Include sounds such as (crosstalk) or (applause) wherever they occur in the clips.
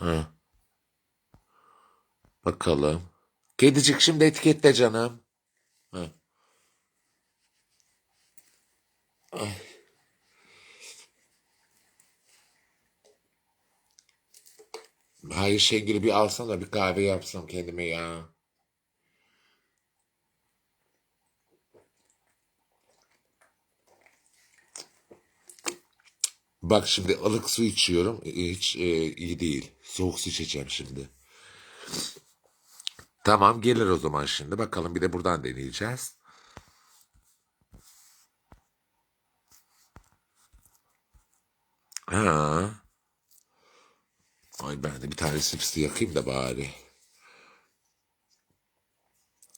Ha. Bakalım. Kedicik şimdi etiketle canım. Ha. Ay. Hayır Şengül'ü bir alsana bir kahve yapsam kendime ya. Bak şimdi ılık su içiyorum. Hiç e, iyi değil. Soğuk su içeceğim şimdi. Tamam gelir o zaman şimdi. Bakalım bir de buradan deneyeceğiz. Ha. Ay ben de bir tane sipsi yakayım da bari.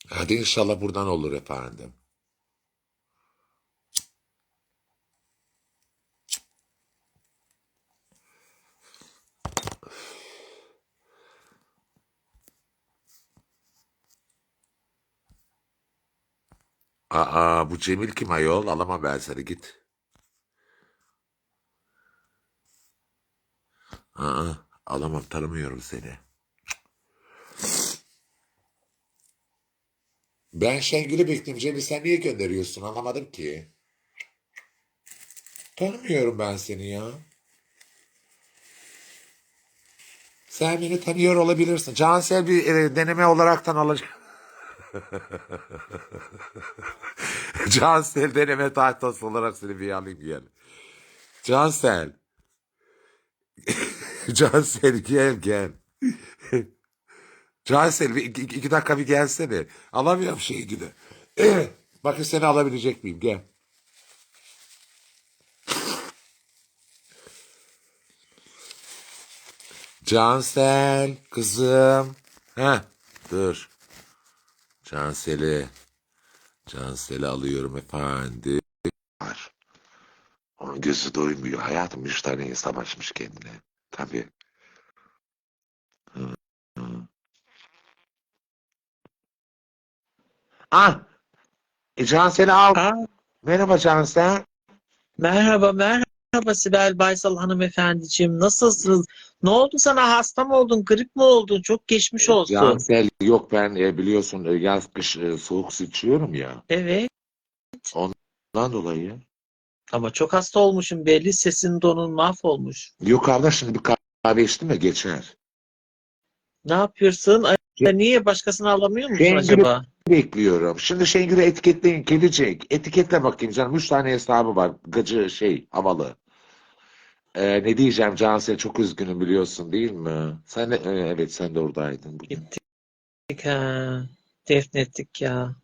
Hadi inşallah buradan olur efendim. Aa bu Cemil kim ayol? Alamam ben seni git. Aa alamam tanımıyorum seni. Ben Şengül'ü bekliyorum Cemil sen niye gönderiyorsun anlamadım ki. Tanımıyorum ben seni ya. Sen beni tanıyor olabilirsin. Cansel bir e, deneme olaraktan alacağım. (laughs) Cansel deneme tahtası olarak seni bir alayım gel. Cansel. (laughs) Cansel gel gel. Cansel bir iki, iki dakika bir gelsene. Alamıyorum şeyi gibi. (clears throat) Bakın seni alabilecek miyim? Gel. Cansel kızım. Heh, dur. Cansel'i. Cansel'i alıyorum efendim. Var. Onun gözü doymuyor. Hayatım üç tane insan açmış kendine. Tabii. Hı, hı. Ah! E, Cansel'i al. Aa, Merhaba Cansel. merhaba merhaba Sibel Baysal hanımefendiciğim nasılsınız? Ne oldu sana hasta mı oldun grip mi oldun çok geçmiş olsun. Cansel yok ben e, biliyorsun e, yaz kış e, soğuk su içiyorum ya. Evet Ondan dolayı. ama çok hasta olmuşum belli sesin donun mahvolmuş. Yok abla şimdi bir kahve içtim ya geçer. Ne yapıyorsun? Ay, niye başkasını alamıyor musun Şengül'ü- acaba? Bekliyorum. Şimdi Şengül'ü etiketleyin gelecek. Etiketle bakayım canım. Üç tane hesabı var. Gıcı şey havalı. Ee, ne diyeceğim Cansel çok üzgünüm biliyorsun değil mi? Sen de, e, evet sen de oradaydın bugün. Gittik ha. Defnettik ya.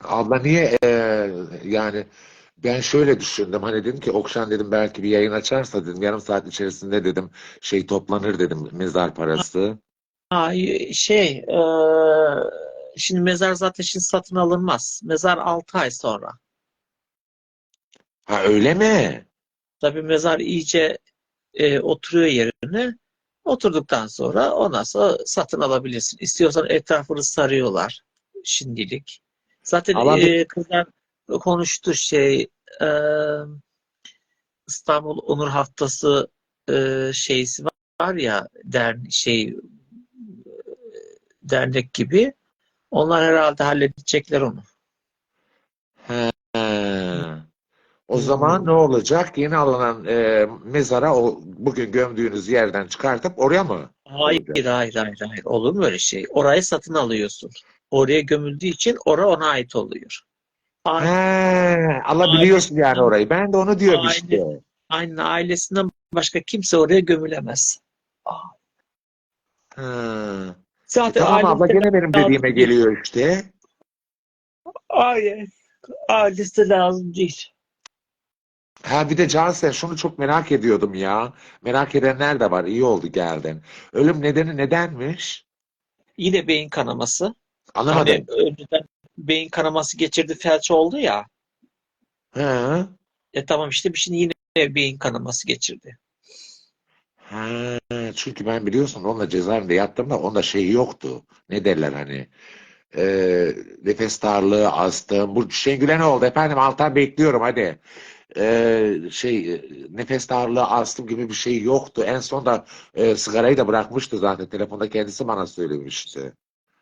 Abla niye e, yani ben şöyle düşündüm hani dedim ki Okşan dedim belki bir yayın açarsa dedim yarım saat içerisinde dedim şey toplanır dedim mezar parası. Ay, şey e, şimdi mezar zaten şimdi satın alınmaz. Mezar 6 ay sonra. Ha öyle mi? Tabii mezar iyice e, oturuyor yerine. Oturduktan sonra ondan sonra satın alabilirsin. İstiyorsan etrafını sarıyorlar şimdilik. Zaten e, kızlar konuştu şey e, İstanbul Onur Haftası e, şeysi var, ya der şey dernek gibi. Onlar herhalde halledecekler onu. He. O zaman ne olacak? Yeni alınan e, mezara o bugün gömdüğünüz yerden çıkartıp oraya mı? Hayır, hayır, hayır, hayır. Olur mu öyle şey? Orayı satın alıyorsun. Oraya gömüldüğü için ora ona ait oluyor. He, Aynen, alabiliyorsun yani Ailesinden- orayı. Ben de onu diyorum Aile- işte. aynen ailesinden başka kimse oraya gömülemez. He. Zaten Tamam abla gene benim dediğime geliyor işte. Aynen. Ailesi lazım değil. Ha bir de Cansel şunu çok merak ediyordum ya. Merak edenler de var. İyi oldu geldin. Ölüm nedeni nedenmiş? Yine beyin kanaması. Anlamadım. Hani önceden beyin kanaması geçirdi felç oldu ya. He. E tamam işte şimdi yine beyin kanaması geçirdi. Ha, çünkü ben biliyorsun onunla cezaevinde yattım da onda şey yoktu. Ne derler hani e, nefes darlığı, astım. Bu Şengül'e ne oldu efendim? Altan bekliyorum hadi. E, şey e, nefes darlığı astım gibi bir şey yoktu. En son da e, sigarayı da bırakmıştı zaten. Telefonda kendisi bana söylemişti.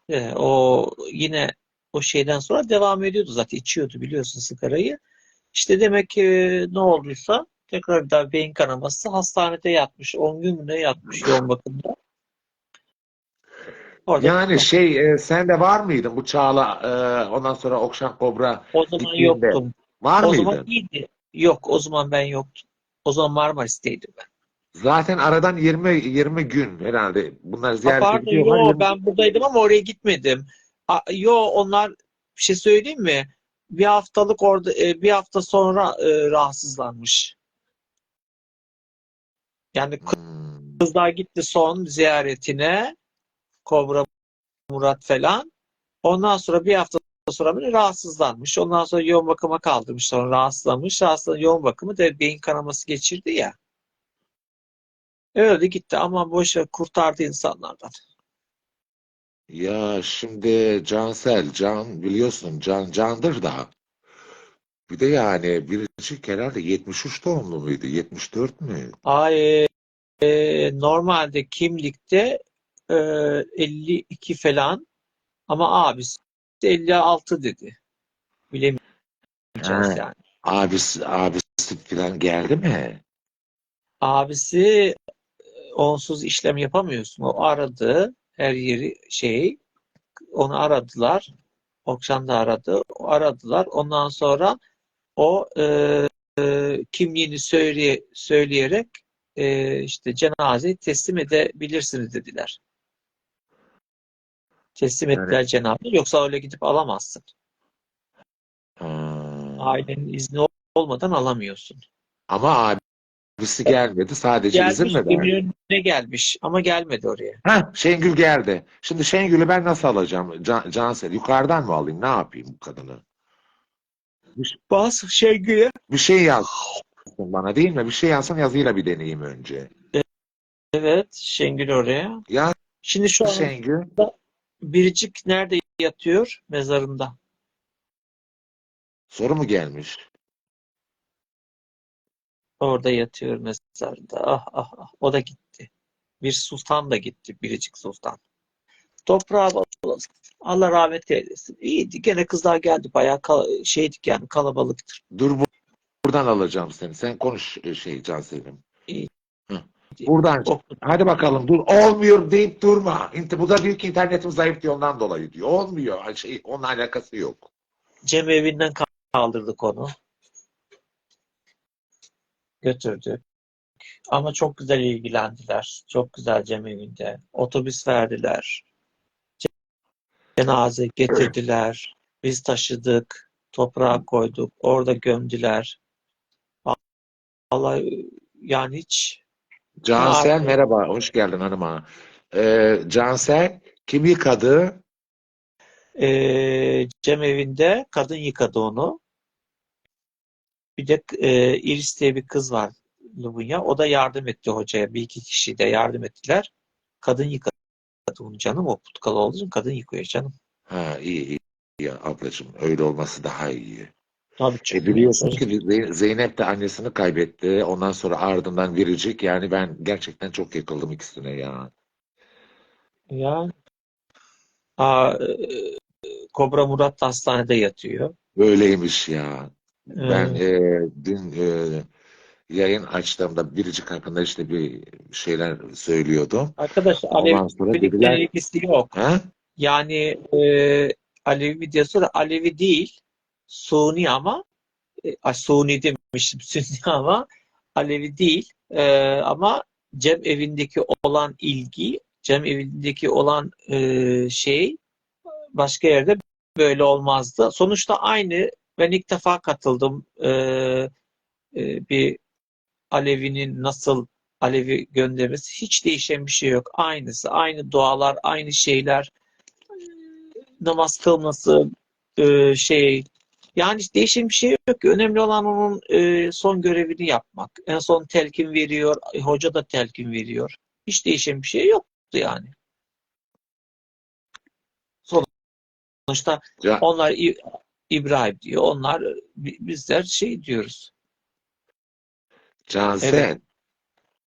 E, o yine o şeyden sonra devam ediyordu zaten içiyordu biliyorsun sigarayı. İşte demek ki ne olduysa tekrar bir daha beyin kanaması hastanede yatmış. 10 gün mü ne yatmış yoğun bakımda. Orada Yani şey e, sen de var mıydın bu Çağla e, ondan sonra Okşan Kobra o zaman gittiğinde yoktum. var O mıydın? zaman iyiydi. Yok o zaman ben yoktum. O zaman Marmaris'teydim ben. Zaten aradan 20 20 gün herhalde. Bunlar Ha, ziyaret pardon ediyorlar. yo 20 ben buradaydım ama oraya gitmedim. A, yo onlar bir şey söyleyeyim mi? Bir haftalık orada e, bir hafta sonra e, rahatsızlanmış. Yani Hmm. kızlar gitti son ziyaretine Kobra Murat falan. Ondan sonra bir hafta sonra böyle rahatsızlanmış. Ondan sonra yoğun bakıma kaldırmış. Sonra rahatsızlanmış. Rahatsızlan yoğun bakımı da beyin kanaması geçirdi ya. Öyle gitti ama boş ver, kurtardı insanlardan. Ya şimdi Cansel, Can biliyorsun Can Candır da. Bir de yani biricik herhalde 73 doğumlu muydu? 74 mü? Ay, e, normalde kimlikte e, 52 falan ama abisi 56 dedi. Bilemeyeceğiz Ha. yani. Abisi, abisi falan geldi mi? Abisi e, onsuz işlem yapamıyorsun. O aradı her yeri şey onu aradılar. Okşan da aradı. O aradılar. Ondan sonra o e, e, kimliğini söyleye, söyleyerek e, işte cenazeyi teslim edebilirsiniz dediler. Teslim ettiler cenazeyi. Yoksa öyle gidip alamazsın. Ha. Ailenin izni olmadan alamıyorsun. Ama abisi gelmedi. Sadece izin Gelmiş, mi verdi? Eminönü'ne gelmiş ama gelmedi oraya. Heh, Şengül geldi. Şimdi Şengül'ü ben nasıl alacağım? Can, Cansel yukarıdan mı alayım? Ne yapayım bu kadını? Bas Şengül'e. Bir şey yaz bana değil mi? Bir şey yazsın yazıyla bir deneyeyim önce. Evet, Şengül oraya. Ya Şimdi şu an Şengül Biricik nerede yatıyor? Mezarında. soru mu gelmiş? Orada yatıyor mezarında. Ah ah ah. O da gitti. Bir sultan da gitti. Biricik sultan. Toprağa balasın. Allah rahmet eylesin. İyiydi. Gene kızlar geldi. Bayağı kal- şeydik yani kalabalıktır. Dur bu- buradan alacağım seni. Sen konuş e, şey Cansel'im. İyi. Buradan. O- Hadi bakalım dur. Olmuyor deyip durma. Bu da diyor ki internetim zayıf diyor ondan dolayı diyor. Olmuyor. Şey, onunla alakası yok. Cem evinden kaldırdık onu. Götürdük. Ama çok güzel ilgilendiler. Çok güzel Cem evinde. Otobüs verdiler. Cenaze getirdiler. Biz taşıdık. Toprağa koyduk. Orada gömdüler. Vallahi yani hiç Cansel merhaba. Hoş geldin hanıma. Ee, Cansel kim yıkadı? Ee, Cem evinde kadın yıkadı onu. Bir de e, Iris diye bir kız var Lubunya. O da yardım etti hocaya. Bir iki kişi de yardım ettiler. Kadın yıkadı onu canım. O putkalı olduğu için kadın yıkıyor canım. Ha iyi iyi. Ya ablacığım öyle olması daha iyi. Tabii E canım. biliyorsun ki Zey- Zeynep de annesini kaybetti. Ondan sonra ardından Biricik. Yani ben gerçekten çok yakıldım ikisine ya. Ya. Aa, Kobra Murat da hastanede yatıyor. Böyleymiş ya. Ben e, dün e, yayın açtığımda Biricik hakkında işte bir şeyler söylüyordum. sonra Alevilikle dediler ilgisi yok. ha? Yani e, Alevi diyorsa da Alevi değil. Suni ama e, ay, Suni demiştim (laughs) Sünni ama Alevi değil. E, ama Cem evindeki olan ilgi, Cem evindeki olan e, şey başka yerde böyle olmazdı. Sonuçta aynı. Ben ilk defa katıldım. E, e, bir Alevi'nin nasıl Alevi göndermesi hiç değişen bir şey yok. Aynısı, aynı dualar, aynı şeyler namaz kılması e, şey yani değişen bir şey yok ki. Önemli olan onun e, son görevini yapmak. En son telkin veriyor. e, Hoca da telkin veriyor. Hiç değişen bir şey yoktu yani. Sonuçta Ca- onlar İbrahim diyor. Onlar bi- bizler şey diyoruz. Cansel,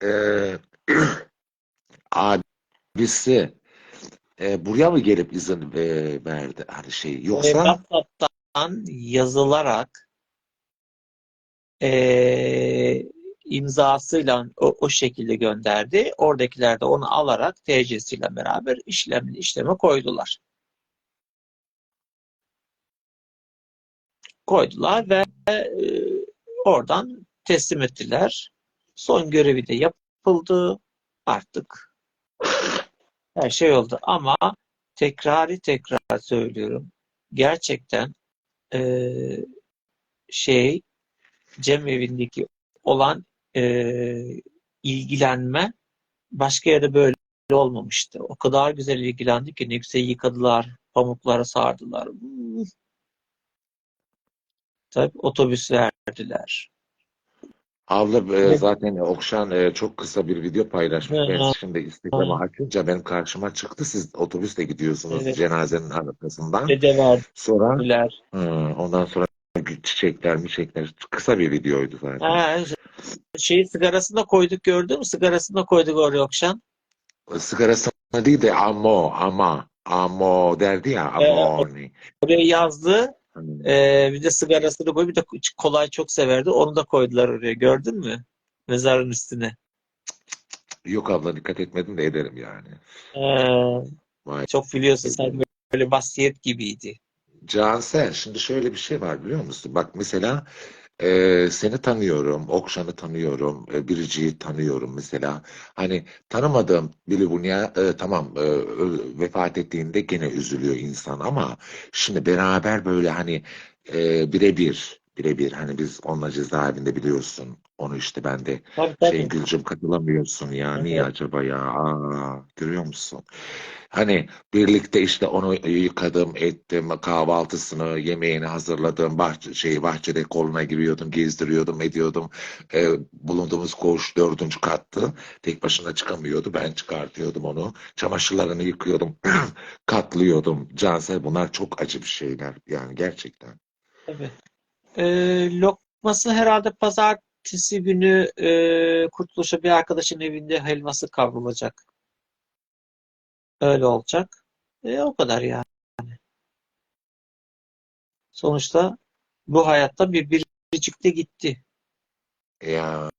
eee, (clears throat) abisi e, buraya mı gelip izin e, verdi hani şey E, yoksa WhatsApp'tan yazılarak e, imzasıyla o, o şekilde gönderdi. Oradakiler de onu alarak TC'siyle beraber işlem, işleme koydular. Koydular ve e, oradan teslim ettiler. Son görevi de yapıldı. Artık her şey oldu. Ama tekrarı tekrar söylüyorum. Gerçekten e, şey Cem evindeki olan e, ilgilenme başka yerde böyle olmamıştı. O kadar güzel ilgilendi ki güzel yıkadılar, pamuklara sardılar. Tabii otobüs verdiler. Abla e, Evet. zaten Okşan e, çok kısa bir video paylaşmış. Hı Ben şimdi Instagram'ı Hı. açınca benim karşıma çıktı. Siz otobüsle gidiyorsunuz Evet. cenazenin arkasından. Dede Sonra verdiler. hı, ondan sonra çiçekler çiçekler kısa bir videoydu zaten. Ha, şey sigarasını da koyduk gördün mü? Sigarasını da koyduk oraya Okşan. Sigarasını değil de amo ama amo derdi ya Evet. amoni. Oraya yazdı. Ee, bir de sigarasını koy. Bir de kolay çok severdi. Onu da koydular oraya. Gördün mü? Mezarın üstüne. Yok abla dikkat etmedim de ederim yani. Ee, Vay. çok biliyorsun sen böyle vasiyet gibiydi. Cansel, şimdi şöyle bir şey var biliyor musun? Bak mesela e, seni tanıyorum, Okşan'ı tanıyorum, e, Biricik'i tanıyorum mesela. Hani tanımadığım biri bunu ya, e, tamam e, vefat ettiğinde gene üzülüyor insan ama şimdi beraber böyle hani e, birebir birebir hani biz onunla cezaevinde biliyorsun. Onu işte ben de Tabii tabii. şey Gülcüm katılamıyorsun ya. Niye Evet. acaba ya? Aa, görüyor musun? Hani birlikte işte onu yıkadım, ettim, kahvaltısını, yemeğini hazırladım, bahçe, şey, bahçede koluna giriyordum, gezdiriyordum, ediyordum. Ee, bulunduğumuz koğuş dördüncü kattı. Tek başına çıkamıyordu. Ben çıkartıyordum onu. Çamaşırlarını yıkıyordum, (clears throat) katlıyordum. Cansel bunlar çok acı bir şeyler. Yani gerçekten. Tabii. Ee, lokması herhalde pazartesi günü e, Kurtuluş'a bir arkadaşın evinde helvası kavrulacak. Öyle olacak. E, o kadar yani. Sonuçta bu hayatta bir biricik de gitti. Ya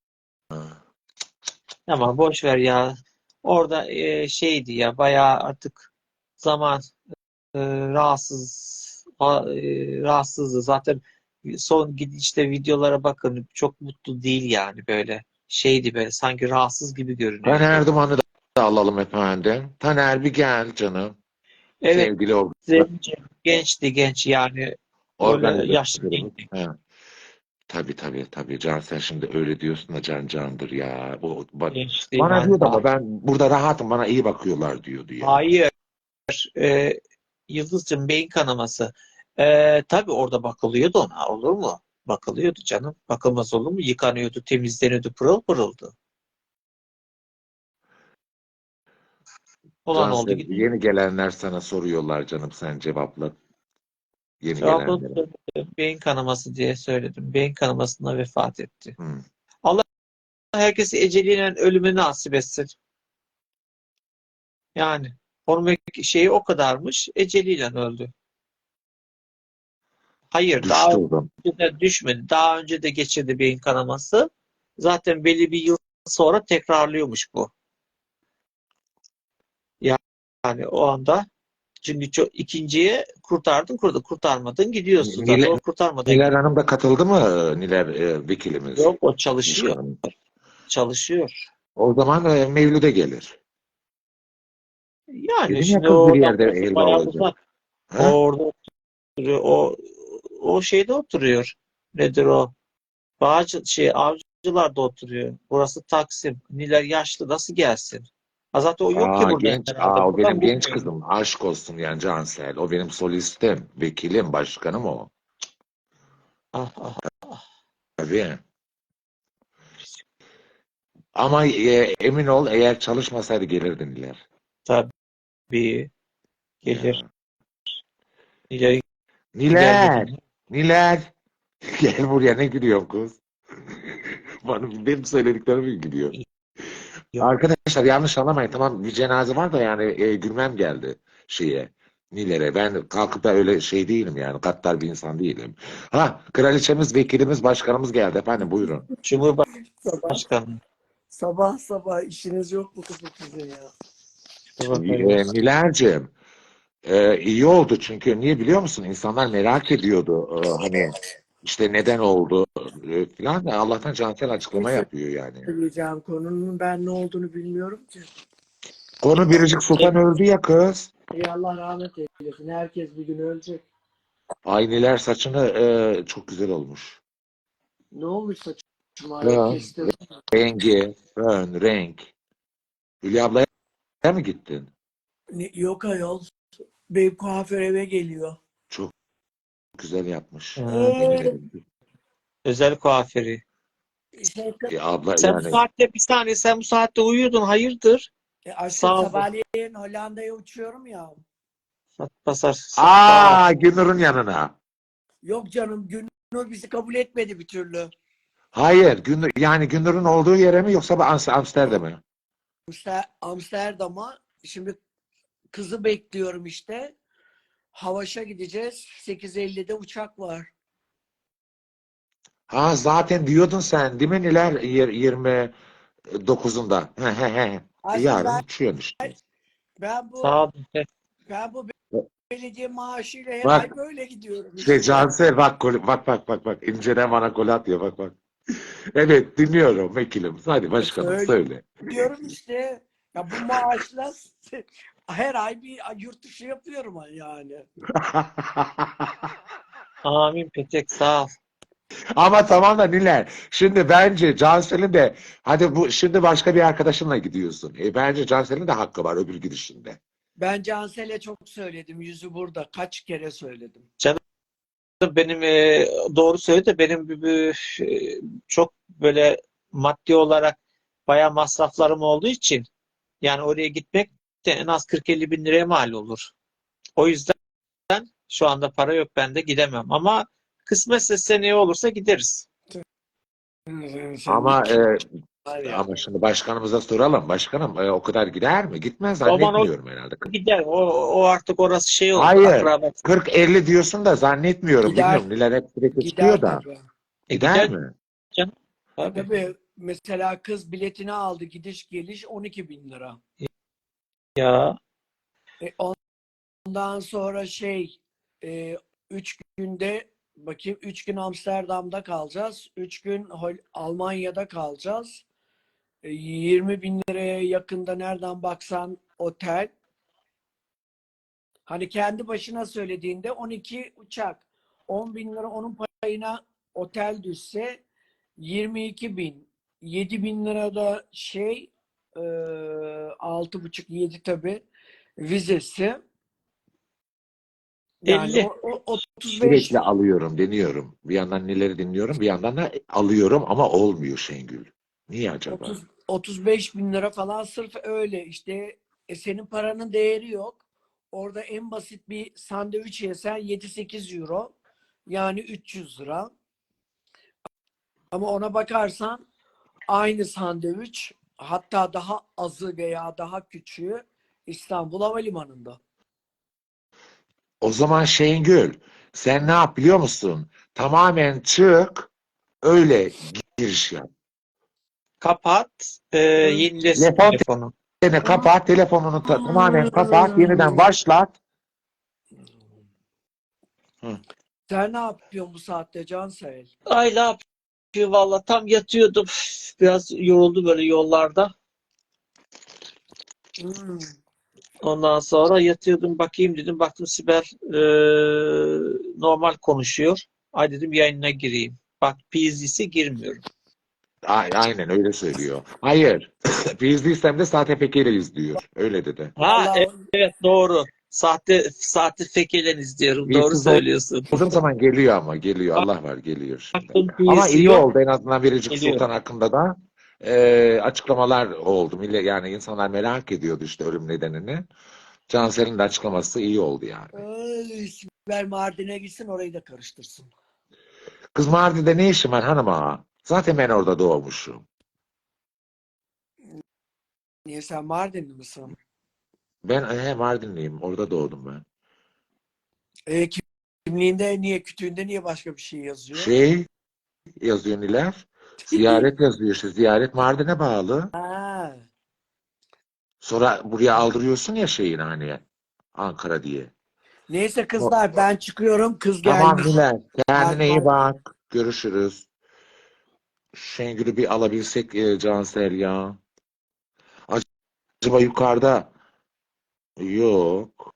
Ama boş ver ya. Orada e, şeydi ya bayağı artık zaman e, rahatsız ha- e, rahatsızdı. Zaten son gidişte videolara bakın çok mutlu değil yani böyle şeydi böyle sanki rahatsız gibi görünüyordu. Taner Duman'ı da alalım efendim. Taner bir gel canım. Evet Sevgili or- Zeynep gençti genç yani organizatörümüz. yaşlı değildi. Tabii tabii tabii Cansel şimdi öyle diyorsun da can candır ya. O, bak, Gençti bana yani. diyordu ama ben burada rahatım bana iyi bakıyorlar diyordu ya. Hayır. E, Yıldız'cığım beyin kanaması. E, tabii orada bakılıyordu ona. Olur mu? Bakılıyordu canım. Bakılmaz olur mu? Yıkanıyordu, temizleniyordu, pırıl pırıldı. Olan oldu Cansel, gidiyor. yeni gelenler sana soruyorlar canım sen cevapla. Yeni Cevabını gelenlere. söyledim. Beyin kanaması diye söyledim. Beyin kanamasına vefat etti. Hı. Herkesi eceliyle ölümü nasip etsin. Yani onun şeyi o kadarmış. Eceliyle öldü. Hayır, daha Düştü önce de düşmedi. Daha önce de geçirdi beyin kanaması. Zaten belli bir yıl sonra tekrarlıyormuş bu. Yani o anda çünkü çok, ikinciye kurtardın, kurtardın, kurtarmadın gidiyorsun. Nile- o kurtarmadın. Niler Hanım da katıldı mı Niler e, vekilimiz? Yok o çalışıyor. Çalışıyor. O zaman e, Mevlüt'e gelir. Yani ya şimdi o bir yerde olacak. Orada oturuyor. O, o şeyde oturuyor. Nedir o? Bağcı, şey, Avcılar'da oturuyor. Burası Taksim. Niler yaşlı nasıl gelsin? Ha zaten o yok ki Aa, burada genç, aa, o benim genç kızım. Aşk olsun yani Cansel. O benim solistim, vekilim, başkanım o. Ah, ah, Tabii. Ama e, emin ol eğer çalışmasaydı gelirdin Niler. bir gelir. Niler, gelmediğini. Niler. Gel buraya ne gülüyorsun kız? (laughs) Bana benim söylediklerimi gidiyor. Yok. Arkadaşlar yanlış anlamayın. Tamam bir cenaze var da yani e, gülmem geldi şeye. Nilere. Ben kalkıp da öyle şey değilim yani. Kattar bir insan değilim. Ha kraliçemiz, vekilimiz, başkanımız geldi. Efendim buyurun. Cumhurbaşkanı. sabah sabah işiniz yok mu kızım sizin ya? E, Niler'cim e, iyi oldu çünkü niye biliyor musun? İnsanlar merak ediyordu. E, hani işte neden oldu e, falan. Allah'tan Cansel açıklama yapıyor yani. Söyleyeceğim konunun ben ne olduğunu bilmiyorum ki. Konu Biricik Sultan öldü ya kız. Ey Allah rahmet eylesin. Herkes bir gün ölecek. Ay Niler saçını e, çok güzel olmuş. Ne olmuş saçıma? Kestim. Rengi, ön, renk. Hülya ablaya mı gittin? Ne- Yok ayol. Benim kuaför eve geliyor. Güzel yapmış. Yemin ederim. Özel kuaförü. İşte, E, abla Sen bu yani saatte bir saniye sen bu saatte uyuyordun hayırdır? e, aşkım Sağ ol. sabahleyin Hollanda'ya uçuyorum ya. Basar. Aa Günür'ün yanına. Yok canım Günnur bizi kabul etmedi bir türlü. Hayır, Günür, yani Günür'ün olduğu yere mi yoksa bu Am- Amsterdam'a mı? Amster- Amsterdam'a şimdi kızı bekliyorum işte. Havaş'a gideceğiz. 8.50'de uçak var. Ha zaten diyordun sen değil mi Niler Yir- 29'unda? He he he. Aslında Yarın ben, uçuyorsun işte. ben bu Sağ olun. ben bu belediye maaşıyla her Bak, ay böyle gidiyorum. İşte. Cansel bak gol- bak bak bak bak inceden bana gol atıyor bak bak. Evet dinliyorum vekilim. Hadi başkanım Söyle. söyle. Diyorum işte ya bu maaşla her ay bir yurt dışı yapıyorum yani. (laughs) Amin Petek sağ ol. Ama tamam da Niler. Şimdi bence Cansel'in de hadi bu şimdi başka bir arkadaşınla gidiyorsun. E, bence Cansel'in de hakkı var öbür gidişinde. Ben Cansel'e çok söyledim. Yüzü burada. Kaç kere söyledim. Benim e, doğru söyledi de benim bir- bir, e, çok böyle maddi olarak bayağı masraflarım olduğu için yani oraya gitmek de en az 40-50 bin liraya mal olur. O yüzden şu anda para yok bende gidemem ama kısmetse seneye olursa gideriz. Ama e, ama şimdi başkanımıza soralım. Başkanım e, o kadar gider mi? Gitmez Aman o- zannetmiyorum herhalde. Gider. O, o artık orası şey olur. Hayır. akraba. 40-50 diyorsun da zannetmiyorum. Gider. Bilmiyorum. Niler hep sürekli Gider çıkıyor da. tabii. E, Gider gider. mi? Tabii. Tabii mesela kız biletini aldı gidiş geliş 12 bin lira. Ya. E, ondan sonra şey 3 günde bakayım 3 gün Amsterdam'da kalacağız. 3 gün Almanya'da kalacağız. E, 20 bin liraya yakında nereden baksan otel. Hani kendi başına söylediğinde 12 uçak. 10 bin lira onun payına otel düşse 22 bin. 7 bin lira da şey e, altı buçuk yedi tabi vizesi. Yani 50. o, o 35 Sürekli alıyorum, deniyorum. Bir yandan Niler'i dinliyorum, bir yandan da alıyorum ama olmuyor Şengül. Niye acaba? 30, 35 bin lira falan sırf öyle işte e, senin paranın değeri yok. Orada en basit bir sandviç yesen 7-8 euro yani 300 lira. Ama ona bakarsan aynı sandviç hatta daha azı veya daha küçüğü İstanbul Havalimanı'nda. O zaman Şengül, sen ne yap biliyor musun? Tamamen çık, öyle giriş yap. Kapat. E, yenilesin Telefon- telefonu. Seni kapat, telefonunu ta- tamamen kapat, yeniden başlat. Sen ne yapıyorsun bu saatte Cansel? Ay ne yapıyor valla tam yatıyordum. Biraz yoruldu böyle yollarda. Hmm. Ondan sonra yatıyordum bakayım dedim. Baktım Sibel e, normal konuşuyor. Ay dedim yayınına gireyim. Bak PZ'si girmiyorum. A- Aynen öyle söylüyor. Hayır, biz değilsem de Sahte Peker'i izliyor. Öyle dedi. Ha Vallahi evet, evet, doğru. Sahte sahte fekelen izliyorum. Bir Doğru söylüyorsun. Olduğum zaman geliyor ama, geliyor. Allah var, geliyor şimdi. Ama iyi yok. oldu en azından Biricik Geliyor. Sultan hakkında da e, açıklamalar oldu. Millet, yani insanlar merak ediyordu işte ölüm nedenini. Cansel'in de açıklaması iyi oldu yani. Ay, Sibel Mardin'e gitsin orayı da karıştırsın. Kız Mardin'de ne işin var hanım ağa? Zaten ben orada doğmuşum. Niye sen Mardinli misin? Ben he, Mardinliyim. Orada doğdum ben. E, kimliğinde niye, kütüğünde niye başka bir şey yazıyor? Şey yazıyor Niler. Ziyaret yazıyor işte. Ziyaret Mardin'e bağlı. Ha. Sonra buraya aldırıyorsun ya şeyini hani Ankara diye. Neyse kızlar ben çıkıyorum. Kız Tamam gelmiş. Niler. Kendine iyi bak. Görüşürüz. Şengül'ü bir alabilsek e, Cansel ya. Acaba yukarıda? Yok.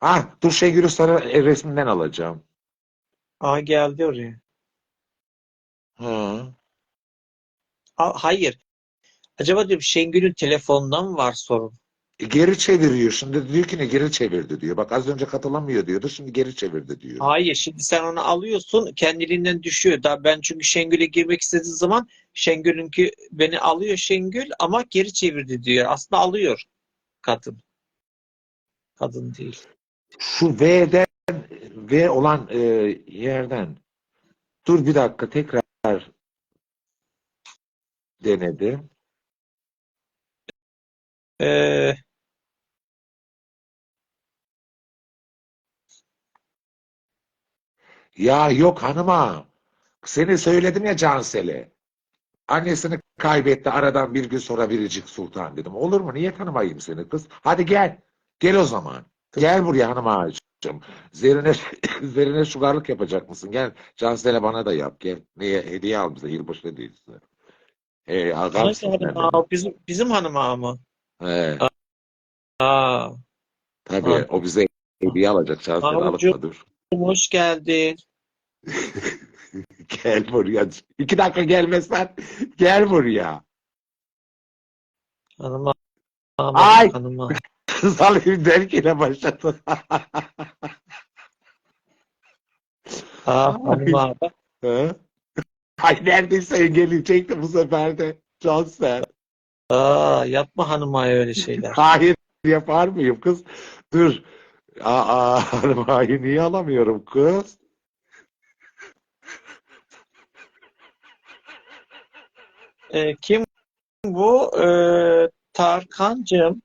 Ha, dur Şengül'ü sana e, resminden alacağım. Aa geldi oraya. Ha. Aa, hayır. Acaba diyorum Şengül'ün telefonundan mı var sorun? E, Geri çeviriyor. Şimdi diyor ki ne geri çevirdi diyor. Bak az önce katılamıyor diyordu. Şimdi geri çevirdi diyor. Hayır, şimdi sen onu alıyorsun, kendiliğinden düşüyor. Daha ben çünkü Şengül'e girmek istediği zaman Şengül'ünki beni alıyor Şengül ama geri çevirdi diyor. Aslında alıyor kadın. Kadın değil. Şu V'den V olan e, yerden. Dur bir dakika tekrar denedim. Ee, Ya yok hanıma. Seni söyledim ya Cansel'e. Annesini kaybetti aradan bir gün sonra Biricik Sultan dedim. Olur mu? Niye tanımayayım seni kız? Hadi gel. Gel o zaman. Gel buraya hanım ağacığım. Zerine, (laughs) Zerine şugarlık yapacak mısın? Gel Cansel'e bana da yap. Gel. Niye? Hediye al bize. Yılbaşı hediyesi. Hey, sen hanım ağa? Bizim, bizim hanım ağa mı? He, Aa, tabii Ha. o bize hediye alacak. Cansel'i alıp dur. hoş geldin. (laughs) (laughs) Gel buraya. İki dakika gelmezsen gel buraya. Hanım ağa, Ay! hanım ağa. Kız (laughs) alayım derken başladı. Aa, hanım ağa. bak. Hı? Ay neredeyse gelecekti bu sefer de. Cansel. Aa, yapma hanım ağa öyle şeyler. (laughs) Hayır yapar mıyım kız? Dur. Aa, hayır niye alamıyorum kız? Ee, kim bu? Ee, Tarkancığım.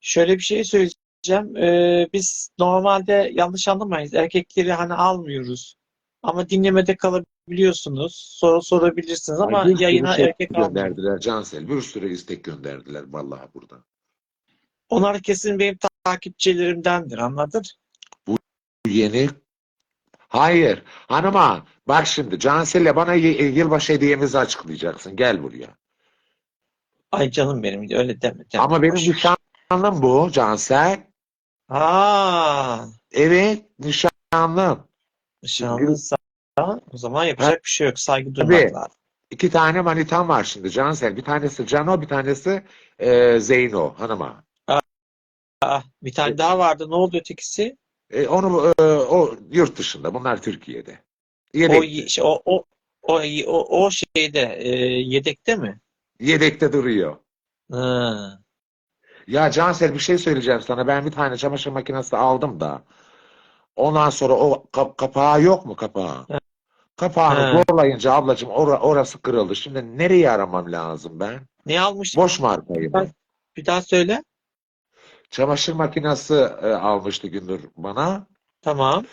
Şöyle bir şey söyleyeceğim. Ee, biz normalde yanlış anlamayız. Erkekleri hani almıyoruz. Ama dinlemede kalabiliyorsunuz. Soru sorabilirsiniz ama bir yayına şey erkek gönderdiler Cansel. Bir sürü istek gönderdiler vallahi burada. Onlar kesin benim takipçilerimdendir. Anladın? Bu yeni Hayır. Hanıma bak şimdi Cansel'le bana y- yılbaşı hediyemizi açıklayacaksın. Gel buraya. Ay canım benim öyle deme. deme. Ama benim nişanlım bu Cansel. Aa, Evet nişanlım. nişanlıysa o zaman yapacak bir şey yok. Saygı Tabii. duymak lazım. İki tane manitam var şimdi Cansel. Bir tanesi Cano bir tanesi e, Zeyno hanıma. Aa, bir tane daha vardı. Ne oldu ötekisi? E, onu e, o yurt dışında. Bunlar Türkiye'de. O, Yedek, şey, o, o, o, o, o şeyde e, yedekte mi? yedekte duruyor. Ha. Ya Cansel bir şey söyleyeceğim sana. Ben bir tane çamaşır makinesi aldım da. Ondan sonra o kap- kapağı yok mu kapağı? Kapağını He. zorlayınca ablacığım ora- orası kırıldı. Şimdi nereye aramam lazım ben? Ne almış? Boş markayı mı? Bir daha söyle. Çamaşır makinesi e, almıştı Gündür bana. Tamam.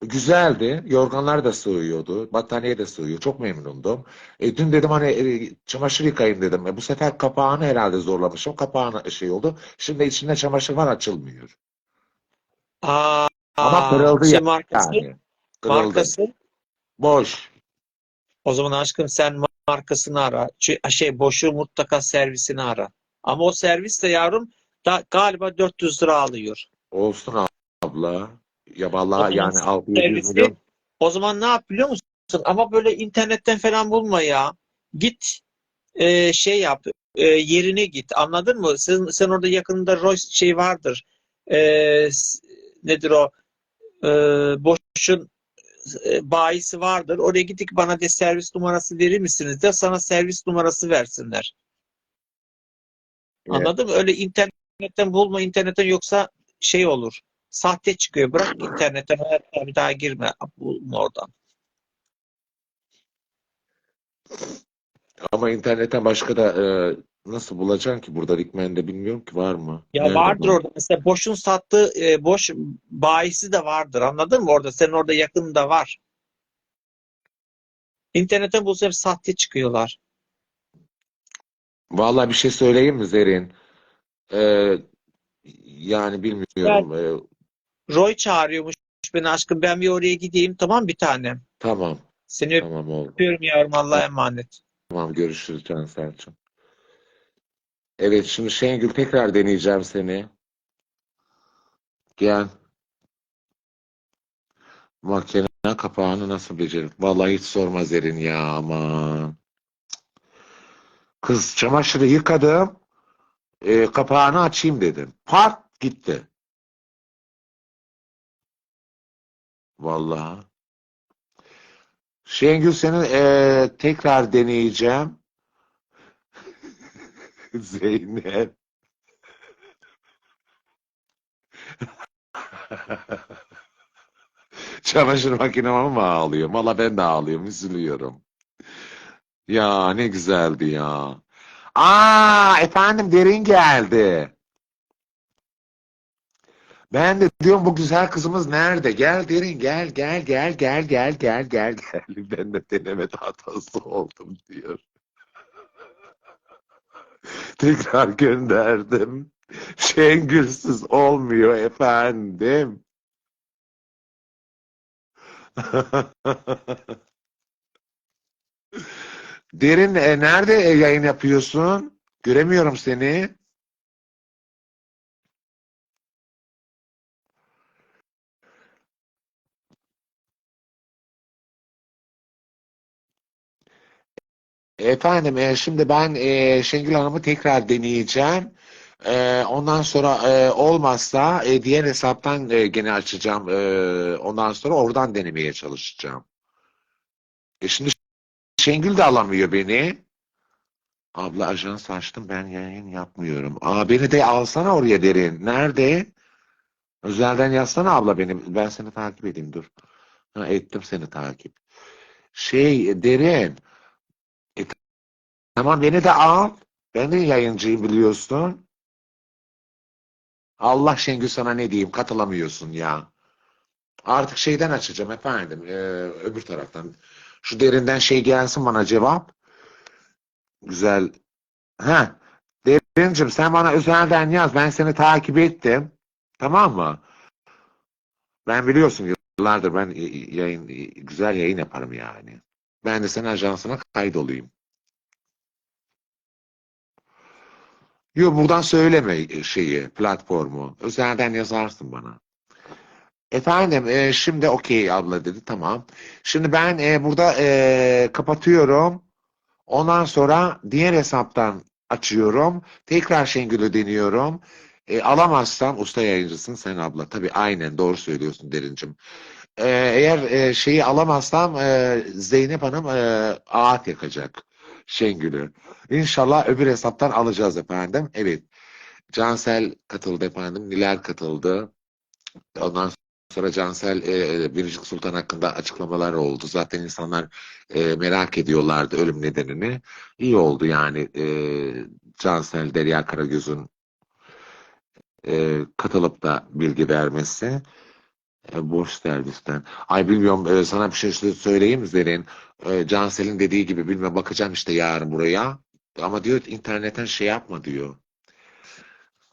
Güzeldi. Yorganlar da sığıyordu. Battaniye de sığıyor. Çok memnundum. E, dün dedim hani e, çamaşır yıkayayım dedim. E, bu sefer kapağını herhalde zorlamışım. Kapağına şey oldu. Şimdi içinde çamaşır var açılmıyor. Aa, Ama kırıldı şey ya- markası, Yani. Kırıldı. markası. Boş. O zaman aşkım sen markasını ara. Şey boşu mutlaka servisini ara. Ama o servis de yavrum da galiba 400 lira alıyor. Olsun abla. Ya vallahi yani 600 servisi- milyon. O zaman ne yap biliyor musun? Ama böyle internetten falan bulma ya. Git e, şey yap. e, yerine git. Anladın mı? Sen, sen orada yakında Royce şey vardır. E, nedir o? E, boşun e, bayisi vardır. Oraya gidip bana de servis numarası verir misiniz de sana servis numarası versinler. Evet. Anladın mı? Öyle internetten bulma internetten yoksa şey olur. Sahte çıkıyor. Bırak internetten hayatta bir daha girme. Bulma oradan. Ama internetten başka da e, nasıl bulacaksın ki burada Rickman'de bilmiyorum ki var mı? Ya Nerede vardır bu? orada. Mesela Boş'un sattığı e, Boş bayisi de vardır. Anladın mı? Orada senin orada yakında var. İnternetten bulsa hep sahte çıkıyorlar. Vallahi bir şey söyleyeyim mi Zerin? Ee, yani bilmiyorum. Ee, Roy çağırıyormuş beni aşkım. Ben bir oraya gideyim. Tamam bir tanem. tamam, Seni tamam oldu. öpüyorum yavrum. Allah'a emanet. Tamam görüşürüz Cansel'cim. Evet şimdi Şengül tekrar deneyeceğim seni. Gel. Makine kapağını nasıl becerir? Vallahi hiç sorma Zerin ya aman. Kız çamaşırı yıkadım. E, kapağını açayım dedim. Pat gitti. Vallahi. Şengül seni e, tekrar deneyeceğim. (laughs) Zeynep. (laughs) Çamaşır makineme mi ağlıyor? Valla ben de ağlıyorum, üzülüyorum. Ya ne güzeldi ya. Aa efendim derin geldi. Ben de diyorum bu güzel kızımız nerede? Gel derin gel gel gel gel gel gel gel gel. (laughs) Ben de deneme hatası oldum diyor. (laughs) Tekrar gönderdim. Şengülsüz olmuyor efendim. (laughs) Derin e, nerede yayın yapıyorsun? Göremiyorum seni. Efendim, e, şimdi ben e, Şengül Hanım'ı tekrar deneyeceğim. E, ondan sonra e, olmazsa e, diğer hesaptan e, gene açacağım. E, ondan sonra oradan denemeye çalışacağım. E, şimdi Şengül de alamıyor beni. Abla ajans açtım ben yayın yapmıyorum. Aa beni de alsana oraya derin. Nerede? Özelden yazsana abla beni. Ben seni takip edeyim dur. Ha, ettim seni takip. Şey derin. E, tamam beni de al. Ben de yayıncıyım biliyorsun. Allah Şengül sana ne diyeyim katılamıyorsun ya. Artık şeyden açacağım efendim. e, öbür taraftan. Şu derinden şey gelsin bana cevap. Güzel. Ha, Derincim sen bana özelden yaz. Ben seni takip ettim. Tamam mı? Ben biliyorsun yıllardır ben yayın güzel yayın yaparım yani. Ben de senin ajansına kaydolayım. Yok buradan söyleme şeyi, platformu. Özelden yazarsın bana. Efendim e, şimdi okey abla dedi tamam. Şimdi ben e, burada e, kapatıyorum. Ondan sonra diğer hesaptan açıyorum. Tekrar Şengül'ü deniyorum. E, alamazsam usta yayıncısın sen abla. Tabii aynen doğru söylüyorsun Derincim. E, eğer e, şeyi alamazsam e, Zeynep Hanım e, ağaç yakacak Şengül'ü. İnşallah öbür hesaptan alacağız efendim. Evet. Cansel katıldı efendim. Niler katıldı. Ondan sonra Cansel e, Biricik Sultan hakkında açıklamalar oldu. Zaten insanlar e, merak ediyorlardı ölüm nedenini. İyi oldu yani e, Cansel Derya Karagöz'ün e, katılıp da bilgi vermesi. E, boş servisten. Ay bilmiyorum e, sana bir şey söyleyeyim mi Zerrin? E, Cansel'in dediği gibi bilmem bakacağım işte yarın buraya. Ama diyor internetten şey yapma diyor.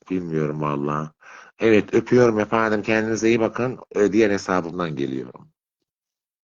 Bilmiyorum valla. Evet öpüyorum efendim. Kendinize iyi bakın. E, diğer hesabımdan geliyorum.